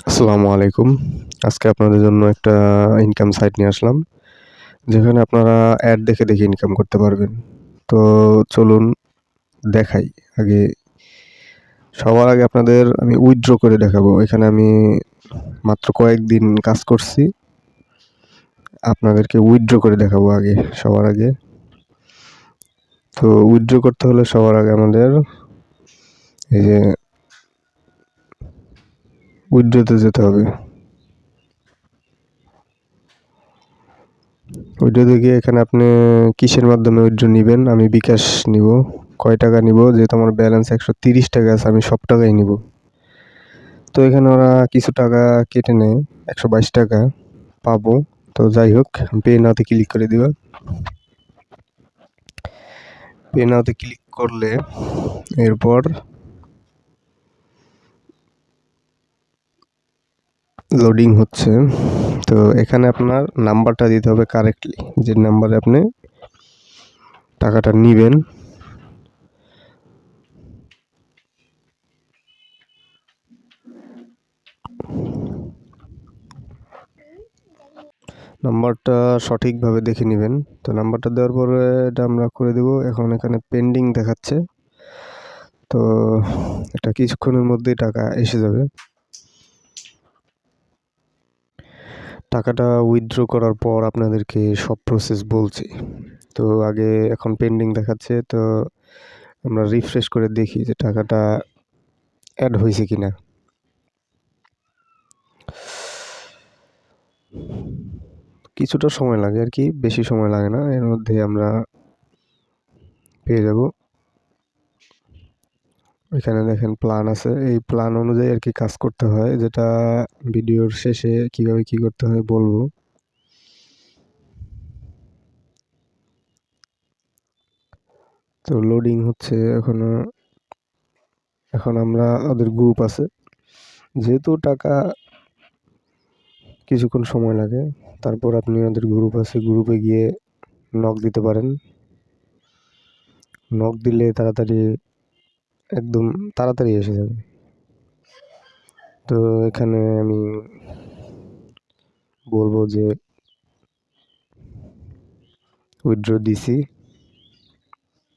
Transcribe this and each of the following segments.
আসসালামু আলাইকুম। আজকে আপনাদের জন্য একটা ইনকাম সাইট নিয়ে আসলাম, যেখানে আপনারা অ্যাড দেখে দেখে ইনকাম করতে পারবেন। তো চলুন দেখাই। আগে সবার আগে আপনাদের আমি উইথড্র করে দেখাবো। এখানে আমি মাত্র কয়েকদিন কাজ করছি। আপনাদেরকে উইথড্র করে দেখাবো আগে, সবার আগে। তো উইথড্র করতে হলে সবার আগে আমাদের এই যে উইথড্রোতে যেতে হবে। উইথড্রোতে গিয়ে এখানে আপনি কিসের মাধ্যমে উইড্রো নেবেন? আমি বিকাশ নিব। কয় টাকা নিব? যেহেতু আমার ব্যালেন্স একশো তিরিশ টাকা আছে, আমি সব টাকাই নিব। তো এখানে ওরা কিছু টাকা কেটে নেয়, একশো বাইশ টাকা পাবো। তো যাই হোক পে নাওতে ক্লিক করে দিব। পে নাওতে ক্লিক করলে এরপর লোডিং হচ্ছে। তো এখানে আপনার নাম্বারটা দিতে হবে কারেক্টলি যে নাম্বারে আপনি টাকাটা নেবেন। নাম্বারটা সঠিকভাবে দেখে নেবেন। তো নাম্বারটা দেওয়ার পরে এটা আমরা করে দেব। এখন এখানে পেন্ডিং দেখাচ্ছে। তো এটা কিছুক্ষণের মধ্যেই টাকা এসে যাবে। টাকাটা উইথড্র করার পর আপনাদেরকে সব প্রসেস বলছি। তো আগে এখন পেন্ডিং দেখাচ্ছে, তো আমরা রিফ্রেশ করে দেখি যে টাকাটা অ্যাড হয়েছে কি না কিছুটা সময় লাগে আর কি, বেশি সময় লাগে না, এর মধ্যে আমরা পেয়ে যাব। এখানে দেখেন প্ল্যান আছে। এই প্ল্যান অনুযায়ী আর কি কাজ করতে হয়। যেটা ভিডিওর শেষে কীভাবে কি করতে হয় বলব। তো লোডিং হচ্ছে এখনও। এখন আমরা ওদের গ্রুপ আছে। যেহেতু টাকা কিছুক্ষণ সময় লাগে, তারপর আপনি ওদের গ্রুপ আছে গ্রুপে গিয়ে নক দিতে পারেন। নক দিলে তাড়াতাড়ি একদম তাড়াতাড়ি এসে যাবে। তো এখানে আমি বলব যে উইথড্র দিছি।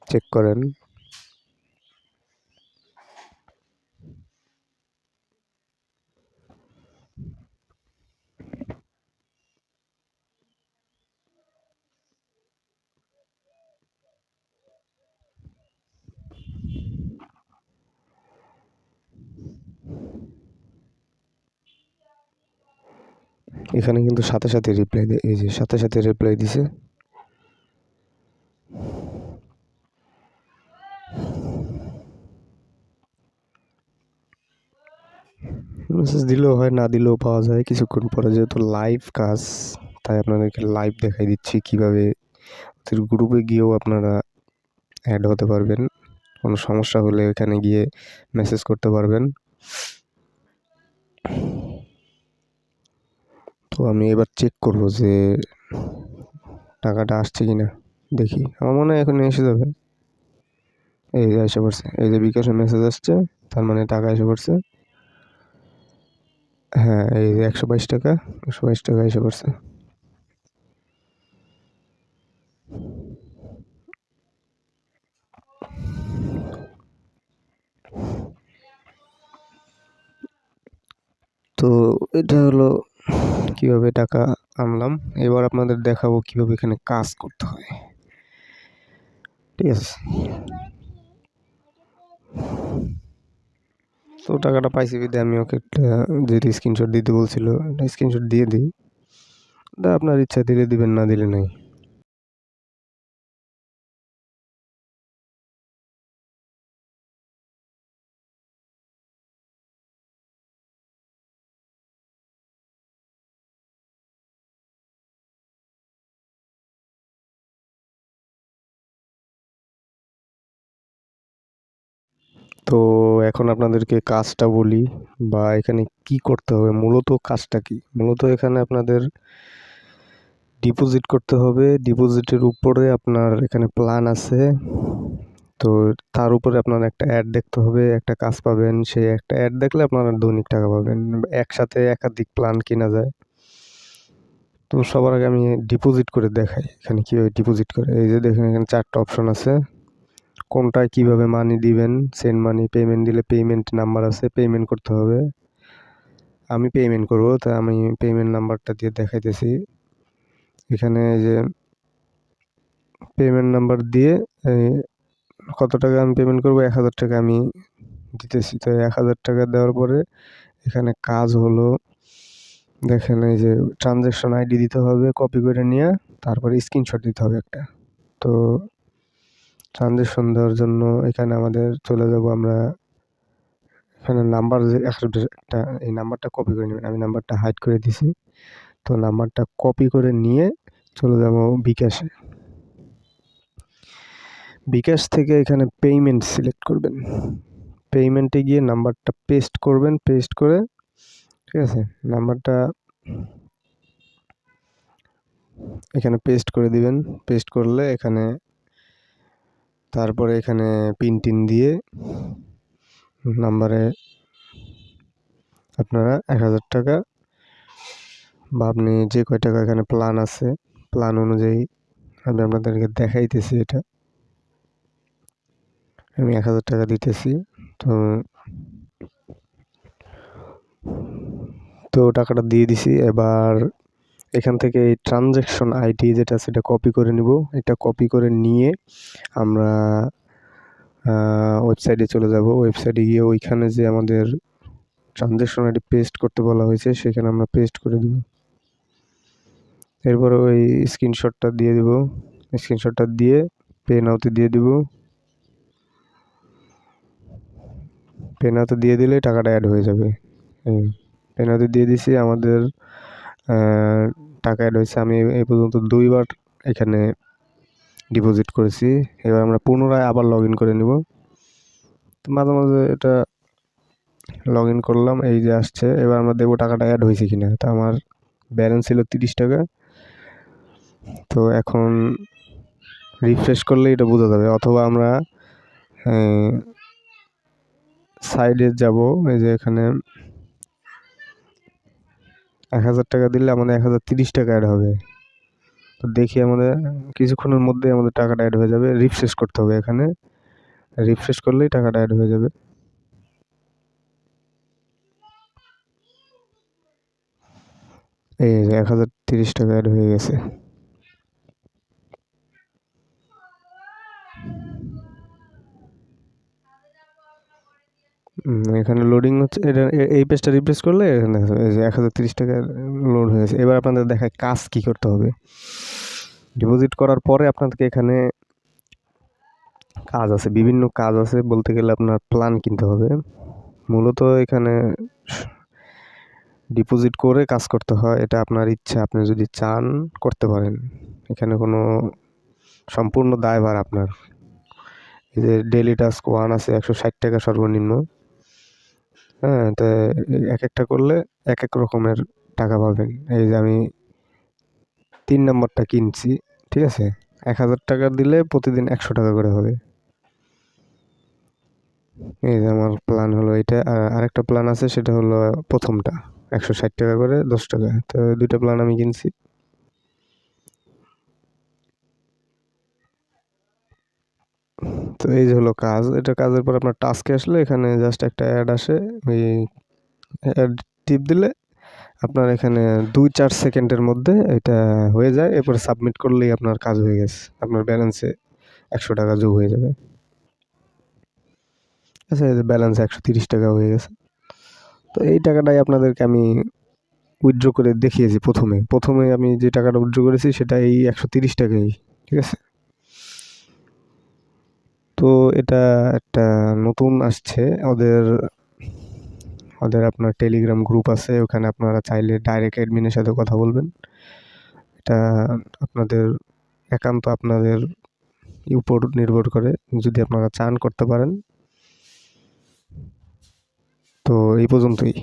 চেক করেন। এখানে কিন্তু সাথে সাথে রিপ্লাই দেয় এই যে সাথে সাথে রিপ্লাই দিছে। মেসেজ দিলেও হয়, না দিলেও পাওয়া যায়। কিছুক্ষণ পরে যেহেতু লাইভ কাজ, তাই আপনাদেরকে লাইভ দেখাই দিচ্ছি কীভাবে গ্রুপে গিয়েও আপনারা অ্যাড হতে পারবেন। কোনো সমস্যা হলে এখানে গিয়ে মেসেজ করতে পারবেন। তো আমি এবার চেক করব যে টাকাটা আসছে কি না দেখি। আমার মনে হয় এখন এসে যাবে। এই যে এসে পড়ছে, এই যে বিকাশে মেসেজ আসছে, তার মানে টাকা এসে পড়ছে। হ্যাঁ এই যে একশো বাইশ টাকা, একশো বাইশ টাকা এসে পড়ছে। তো এটা হলো কীভাবে টাকা আনলাম, এবার আপনাদের দেখাবো কীভাবে এখানে কাজ করতে হয়। ঠিক আছে। তো টাকাটা পাইছি বিদে আমি ওকে একটা যেটি স্ক্রিনশট দিতে বলছিল স্ক্রিনশট দিয়ে দিই। আপনার ইচ্ছা দিলে দিবেন, না দিলে নাই। তো এখন আপনাদেরকে কাজটা বলি বা এখানে কি করতে হবে, মূলত কাজটা কি? মূলত এখানে আপনাদের ডিপোজিট করতে হবে। ডিপোজিটের উপরে আপনার এখানে প্ল্যান আছে। তো তার উপরে আপনার একটা অ্যাড দেখতে হবে, একটা কাজ পাবেন। সেই একটা অ্যাড দেখলে আপনারা দৈনিক টাকা পাবেন, একসাথে একাধিক প্ল্যান কেনা যায়। তো সবার আগে আমি ডিপোজিট করে দেখাই, এখানে কীভাবে ডিপোজিট করে। এই যে দেখেন, এখানে চারটা অপশন আছে। কোনটায় কীভাবে মানি দিবেন? সেন্ড মানি পেমেন্ট দিলে পেমেন্ট নাম্বার আছে পেমেন্ট করতে হবে। আমি পেমেন্ট করব তাই আমি পেমেন্ট নাম্বারটা দিয়ে দেখাইতেছি। এখানে যে পেমেন্ট নাম্বার দিয়ে কত টাকা আমি পেমেন্ট করব? এক হাজার টাকা আমি দিতেছি। তো এক হাজার টাকা দেওয়ার পরে এখানে কাজ হলো, দেখেন এই যে ট্রানজ্যাকশন আইডি দিতে হবে কপি করে নিয়ে, তারপরে স্ক্রিনশট দিতে হবে একটা। তো ট্রানজ্যাকশন দেওয়ার জন্য এখানে আমাদের চলে যাব আমরা। এখানে নাম্বার যে একটা, এই নাম্বারটা কপি করে নেবেন। আমি নাম্বারটা হাইড করে দিছি। তো নাম্বারটা কপি করে নিয়ে চলে যাব বিকাশে। বিকাশ থেকে এখানে পেমেন্ট সিলেক্ট করবেন। পেমেন্টে গিয়ে নাম্বারটা পেস্ট করবেন পেস্ট করে, ঠিক আছে? নাম্বারটা এখানে পেস্ট করে দিবেন। পেস্ট করলে এখানে তারপরে এখানে পিন টিন দিয়ে নাম্বারে আপনারা এক হাজার টাকা বা আপনি যে কয় টাকা এখানে প্ল্যান আছে প্ল্যান অনুযায়ী আমি আপনাদেরকে দেখাইতেছি এটা। আমি এক হাজার টাকা দিতেছি, তো তো টাকাটা দিয়ে দিছি। এবার এখান থেকে এই ট্রানজ্যাকশন আইডি যেটা সেটা কপি করে নিব। এটা কপি করে নিয়ে আমরা ওয়েবসাইটে চলে যাব। ওয়েবসাইটে গিয়ে ওইখানে যে আমাদের ট্রানজ্যাকশন আইডি পেস্ট করতে বলা হয়েছে, সেখানে আমরা পেস্ট করে দিব। এরপর ওই স্ক্রিনশটটা দিয়ে দিব। স্ক্রিনশটটা দিয়ে পে নাওতে দিয়ে দিব। পে নাওতে দিয়ে দিলে টাকাটা অ্যাড হয়ে যাবে। পে নাওতে দিয়ে দিছি আমাদের টাকা অ্যাড হয়েছে আমি এই পর্যন্ত দুইবার এখানে ডিপোজিট করেছি। এবার আমরা পুনরায় আবার লগ করে নিব। তো মাঝে মাঝে এটা লগ করলাম, এই যে আসছে। এবার আমরা দেখব টাকাটা অ্যাড হয়েছে কিনা। তো আমার ব্যালেন্স ছিল তিরিশ টাকা। তো এখন রিফ্রেশ করলে এটা বোঝা যাবে। অথবা আমরা সাইডে যাব, এই যে এখানে এক হাজার টাকা দিলে আমাদের এক হাজার তিরিশ টাকা অ্যাড হবে। তো দেখি আমাদের কিছুক্ষণের মধ্যে আমাদের টাকাটা অ্যাড হয়ে যাবে। রিফ্রেশ করতে হবে এখানে। রিফ্রেশ করলেই টাকাটা অ্যাড হয়ে যাবে। এই এক হাজার তিরিশ টাকা অ্যাড হয়ে গেছে। এখানে লোডিং হচ্ছে, এটা এই পেজটা রিপ্লেস করলে এখানে এক হাজার তিরিশ টাকা লোড হয়েছে এবার আপনাদের দেখায় কাজ কী করতে হবে। ডিপোজিট করার পরে আপনাদেরকে এখানে কাজ আছে, বিভিন্ন কাজ আছে বলতে গেলে আপনার প্ল্যান কিনতে হবে। মূলত এখানে ডিপোজিট করে কাজ করতে হয়, এটা আপনার ইচ্ছা, আপনি যদি চান করতে পারেন। এখানে কোনো সম্পূর্ণ দায়ভার আপনার। এই যে ডেলি টাস্ক ওয়ান আছে, একশো ষাট টাকা সর্বনিম্ন। হ্যাঁ তো এক একটা করলে এক এক রকমের টাকা পাবেন। এই যে আমি তিন নম্বরটা কিনছি, ঠিক আছে? এক হাজার টাকা দিলে প্রতিদিন একশো টাকা করে হবে। এই যে আমার প্ল্যান হলো এটা, আর আরেকটা প্ল্যান আছে, সেটা হলো প্রথমটা। একশো ষাট টাকা করে, দশ টাকা। তো দুইটা প্ল্যান আমি কিনছি। তো এই হলো কাজ, এটা কাজের পর আপনার টাস্কে আসলে এখানে জাস্ট একটা অ্যাড আসে, ওই অ্যাড টিপ দিলে আপনার এখানে দুই চার সেকেন্ডের মধ্যে এটা হয়ে যায়, এরপরে সাবমিট করলেই আপনার কাজ হয়ে গেছে, আপনার ব্যালেন্সে একশো টাকা যোগ হয়ে যাবে। আচ্ছা ব্যালেন্স একশো তিরিশ টাকা হয়ে গেছে। তো এই টাকাটাই আপনাদেরকে আমি উইথড্র করে দেখিয়েছি প্রথমে। প্রথমে আমি যে টাকাটা উইথড্র করেছি সেটা এই একশো তিরিশ টাকাই, ঠিক আছে? তো এটা একটা নতুন আসছে। ওদের ওদের আপনার টেলিগ্রাম গ্রুপ আছে, ওখানে আপনারা চাইলে ডাইরেক্ট অ্যাডমিনের সাথে কথা বলবেন। এটা আপনাদের একান্ত আপনাদের উপর নির্ভর করে, যদি আপনারা চান করতে পারেন। তো এই পর্যন্তই।